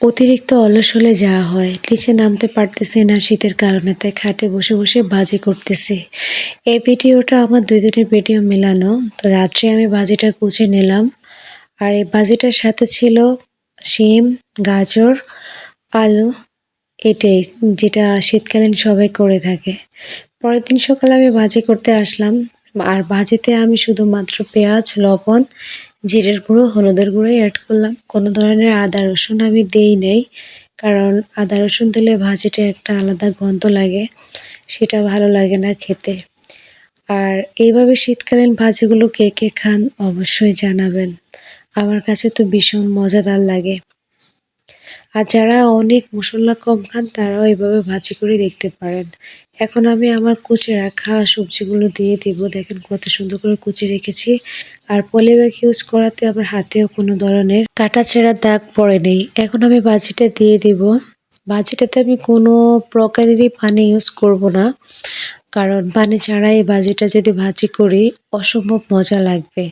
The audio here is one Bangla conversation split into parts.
অতিরিক্ত অলস হলে যা হয়, নিচে নামতে পারতেছি না শীতের কারণে, তাই খাটে বসে বসে বাজি করতেছি। এই ভিডিওটা আমার দুই দিনের ভিডিও মেলানো, তো রাত্রে আমি বাজিটা কুচে নিলাম। আর এই বাজিটার সাথে ছিল শিম, গাজর, আলু, এটাই যেটা শীতকালীন সবাই করে থাকে। পরের দিন সকালে আমি ভাজি করতে আসলাম। আর ভাজিতে আমি শুধুমাত্র পেঁয়াজ, লবণ জিরের গুঁড়ো, হলুদের গুঁড়োই অ্যাড করলাম। কোনো ধরনের আদা, রসুন আমি দেই নাই, কারণ আদা, রসুন দিলে ভাজিটা একটা আলাদা গন্ধ লাগে, সেটা ভালো লাগে না খেতে। আর এইভাবে শীতকালীন ভাজিগুলো কে কে খান অবশ্যই জানাবেন। আমার কাছে তো ভীষণ মজাদার লাগে। আর যারা অনেক মশলা কম খান, তারাও এইভাবে ভাজি করে দেখতে পারেন। এখন আমি আমার কুচে রাখা সবজিগুলো দিয়ে দিব। দেখেন কত সুন্দর করে কুচে রেখেছি। আর পলিব্যাগ ইউজ করাতে আমার হাতেও কোনো ধরনের কাটা ছেঁড়া দাগ পড়ে নেই। এখন আমি ভাজিটা দিয়ে দিব। ভাজিটাতে আমি কোনো প্রকারেরই পানি ইউজ করব না। কারণ পানি ছাড়াই ভাজিটা যদি ভাজি করি, অসম্ভব মজা লাগবে।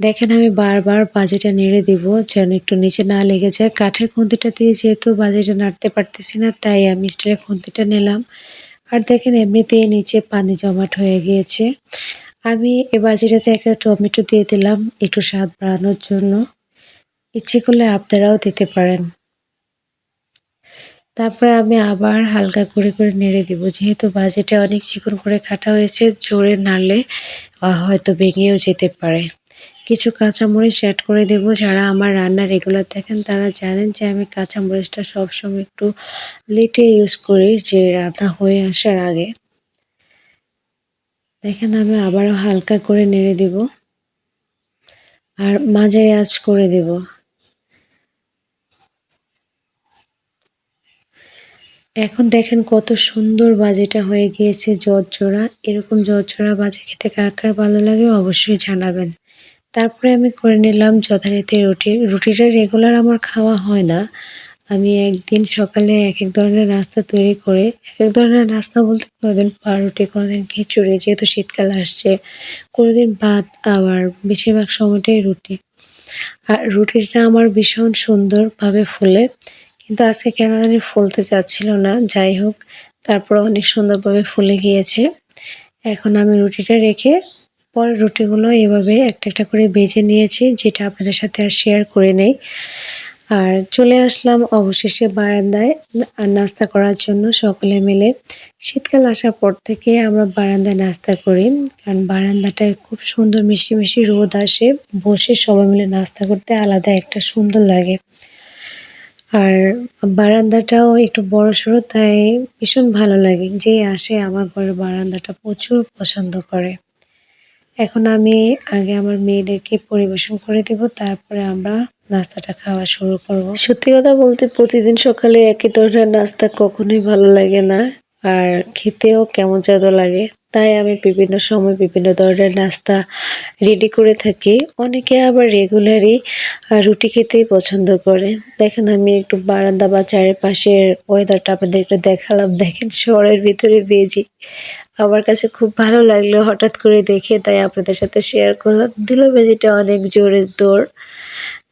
দেখেন, আমি বারবার বাজিটা নেড়ে দিব, যেন একটু নিচে না লেগে যায়। কাঠের খুন্তিটা দিয়ে যেহেতু বাজিটা নাড়তে পারতেছি না, তাই আমি স্টিলের খুন্তিটা নিলাম। আর দেখেন, এমনিতেই নিচে পানি জমাট হয়ে গিয়েছে। আমি এ বাজিটাতে একটা টমেটো দিয়ে দিলাম, একটু স্বাদ বাড়ানোর জন্য। ইচ্ছে করলে আপনারাও দিতে পারেন। তারপরে আমি আবার হালকা করে করে নেড়ে দিব, যেহেতু বাজিটা অনেক চিকন করে কাটা হয়েছে, জোরে নাড়লে হয়তো ভেঙেও যেতে পারে। কিছু কাঁচামরিচ অ্যাড করে দেব। যারা আমার রান্না রেগুলার দেখেন, তারা জানেন যে আমি কাঁচামরিচটা সবসময় একটু লেটে ইউজ করি, যে রান্না হয়ে আসার আগে। দেখেন, আমি আবারও হালকা করে নেড়ে দেব। আর মাঝারি আঁচ করে দেব। এখন দেখেন কত সুন্দর বাজেটা হয়ে গিয়েছে জোড়া এরকম জোড়া বাজে খেতে কার কার ভালো লাগে অবশ্যই জানাবেন। তারপরে আমি করে নিলাম যথারীতি রুটি। রুটিটা রেগুলার আমার খাওয়া হয় না। আমি একদিন সকালে এক এক ধরনের নাস্তা তৈরি করে এক এক ধরনের নাস্তা বলতে কোনোদিন পাউরুটি, কোনোদিন খিচুড়ি, যেহেতু শীতকাল আসছে, কোনোদিন ভাত, আবার বেশিরভাগ সময়টাই রুটি। আর রুটিটা আমার ভীষণ সুন্দরভাবে ফুলে, কিন্তু আজকে কেন জানি ফুলতে চাচ্ছিল না, যাই হোক তারপর অনেক সুন্দরভাবে ফুলে গিয়েছে। এখন আমি রুটিটা রেখে পরে রুটিগুলো এভাবে একটা একটা করে বেজে নিয়েছি, যেটা আপনাদের সাথে আর শেয়ার করে নেই। আর চলে আসলাম অবশেষে বারান্দায় নাস্তা করার জন্য সকলে মিলে। শীতকাল আসার পর থেকে আমরা বারান্দায় নাস্তা করি, কারণ বারান্দাটায় খুব সুন্দর মিষ্টি মিষ্টি রোদ আসে, বসে সবাই মিলে নাস্তা করতে আলাদা একটা সুন্দর লাগে। আর বারান্দাটাও একটু বড় সড়ো, তাই ভীষণ ভালো লাগে যে আসে আমার ঘরের বারান্দাটা, প্রচুর পছন্দ করে। এখন আমি আগে আমার মেয়েদেরকে পরিবেশন করে দেব, তারপরে আমরা নাস্তাটা খাওয়া শুরু করব। সত্যি কথা বলতে প্রতিদিন সকালে একই ধরনের নাস্তা কখনোই ভালো লাগে না। আর খেতেও কেমন যেন লাগে। তাই আমি বিভিন্ন সময় বিভিন্ন ধরনের নাস্তা রেডি করে থাকি। অনেকে আবার রেগুলারই রুটি খেতেই পছন্দ করে। দেখেন আমি একটু বারান্দা বা চারিপাশের ওয়েদারটা আপনাদের একটু দেখালাম। দেখেন শহরের ভিতরে বেজি আমার কাছে খুব ভালো লাগল হঠাৎ করে দেখে, তাই আপনাদের সাথে শেয়ার করলাম। দিল বেজিটা অনেক জোরে দৌড়।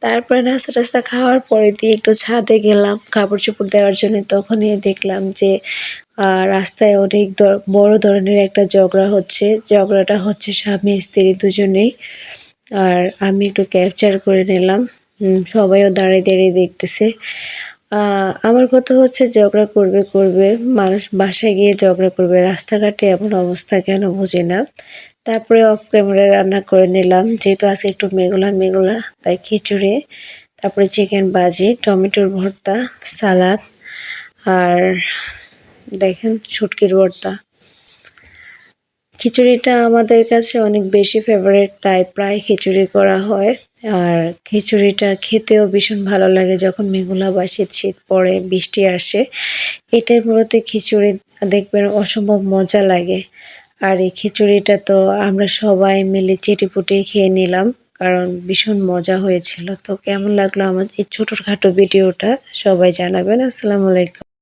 তারপরে নাস্তা টাস্তা খাওয়ার পরে দিয়ে একটু ছাদে গেলাম। কাপড় চোপড় দেওয়ার জন্য তখনই দেখলাম যে রাস্তায় অনেক বড় ধরনের একটা ঝগড়া হচ্ছে। ঝগড়াটা হচ্ছে স্বামী, স্ত্রী দুজনেই। আর আমি একটু ক্যাপচার করে নিলাম। সবাইও দাঁড়িয়ে দাঁড়িয়ে দেখতেছে। আমার কথা হচ্ছে ঝগড়া করবে করবে। মানুষ বাসায় গিয়ে ঝগড়া করবে। রাস্তাঘাটে এমন অবস্থা কেন বুঝি না। তারপরে অফ ক্যামেরায় রান্না করে নিলাম। যেহেতু আজকে একটু মেঘলা মেঘলা, তাই খিচুড়ি। তারপরে চিকেন বাজি, টমেটোর ভর্তা, সালাদ। আর দেখেন ছুটকির ভর্তা। খিচুড়িটা আমাদের কাছে অনেক বেশি ফেভারেট তাই প্রায় খিচুড়ি করা হয়। আর খিচুড়িটা খেতেও ভীষণ ভালো লাগে যখন মেঘলা বা শীত শীত পড়ে, বৃষ্টি আসে। এটাই মূলত খিচুড়ি, দেখবেন অসম্ভব মজা লাগে। আর এই খিচুড়িটা তো আমরা সবাই মিলে চেটিপুটি খেয়ে নিলাম, কারণ ভীষণ মজা হয়েছিল। তো কেমন লাগল আমার এই ছোটোখাটো ভিডিওটা সবাই জানাবেন। আসসালামু আলাইকুম।